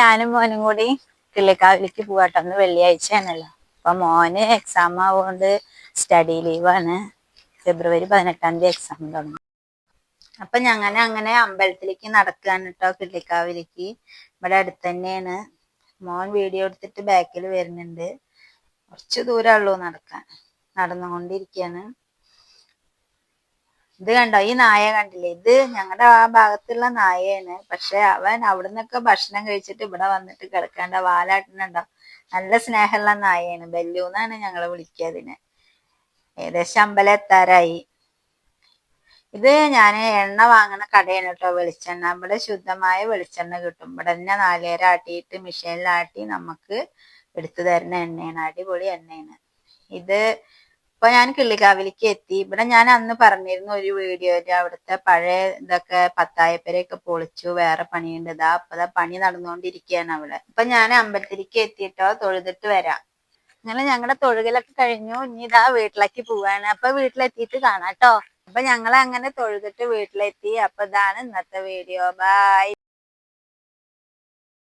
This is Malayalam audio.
ഞാനും മോനും കൂടി കിള്ളിക്കാവിലേക്ക് പോവാട്ടോ. അന്ന് വെള്ളിയാഴ്ചയാണല്ലോ അപ്പൊ മോന് എക്സാം ആവുകൊണ്ട് സ്റ്റഡി ലീവാണ് ഫെബ്രുവരി പതിനെട്ടാം തീയതി എക്സാം തുടങ്ങും. അപ്പൊ ഞങ്ങനെ അങ്ങനെ അമ്പലത്തിലേക്ക് നടക്കുകയാണ് കേട്ടോ കിള്ളിക്കാവിലേക്ക് ഇവിടെ അടുത്ത് തന്നെയാണ് മോൻ വീഡിയോ എടുത്തിട്ട് ബാക്കിൽ വരുന്നുണ്ട്. കുറച്ച് ദൂരമുള്ളൂ നടക്കാൻ. നടന്നുകൊണ്ടിരിക്കുകയാണ് ഇത് കണ്ടോ? ഈ നായ കണ്ടില്ലേ? ഇത് ഞങ്ങളുടെ ആ ഭാഗത്തുള്ള നായയാണ്. പക്ഷെ അവൻ അവിടെ നിന്നൊക്കെ ഭക്ഷണം കഴിച്ചിട്ട് ഇവിടെ വന്നിട്ട് കിടക്കേണ്ട വാലാട്ടുന്നുണ്ടോ? നല്ല സ്നേഹമുള്ള നായയാണ്. ബെല്ലു എന്നാണ് ഞങ്ങൾ വിളിക്കുക ഏകദേശം അമ്പലം എത്താറായി. ഇത് ഞാൻ എണ്ണ വാങ്ങുന്ന കടയാണ് കേട്ടോ വെളിച്ചെണ്ണ. ഇവിടെ ശുദ്ധമായ വെളിച്ചെണ്ണ കിട്ടും. ഇവിടെ തന്നെ നാലേര ആട്ടിയിട്ട് മിഷീനിലാട്ടി നമുക്ക് എടുത്തു തരുന്ന എണ്ണയാണ്. അടിപൊളി എണ്ണയാണ്. ഇത് ഇപ്പൊ ഞാൻ കിള്ളിക്കാവിലേക്ക് എത്തി. ഇവിടെ ഞാൻ അന്ന് പറഞ്ഞിരുന്നു ഒരു വീഡിയോയിൽ അവിടുത്തെ പഴയ ഇതൊക്കെ പത്തായപ്പരയൊക്കെ പൊളിച്ചു വേറെ പണിയുണ്ട്. ഇതാ അപ്പൊ പണി നടന്നുകൊണ്ടിരിക്കുകയാണ് അവിടെ. ഇപ്പൊ ഞാൻ അമ്പലത്തിലേക്ക് എത്തിയിട്ടോ? തൊഴുതിട്ട് വരാം. അങ്ങനെ ഞങ്ങളുടെ തൊഴുകലൊക്കെ കഴിഞ്ഞു. ഇനി ഇതാ വീട്ടിലേക്ക് പോവാണ്. അപ്പൊ വീട്ടിലെത്തിയിട്ട് കാണാം കേട്ടോ അപ്പൊ ഞങ്ങൾ അങ്ങനെ തൊഴുതിട്ട് വീട്ടിലെത്തി. അപ്പൊ ഇതാണ് ഇന്നത്തെ വീഡിയോ ബൈ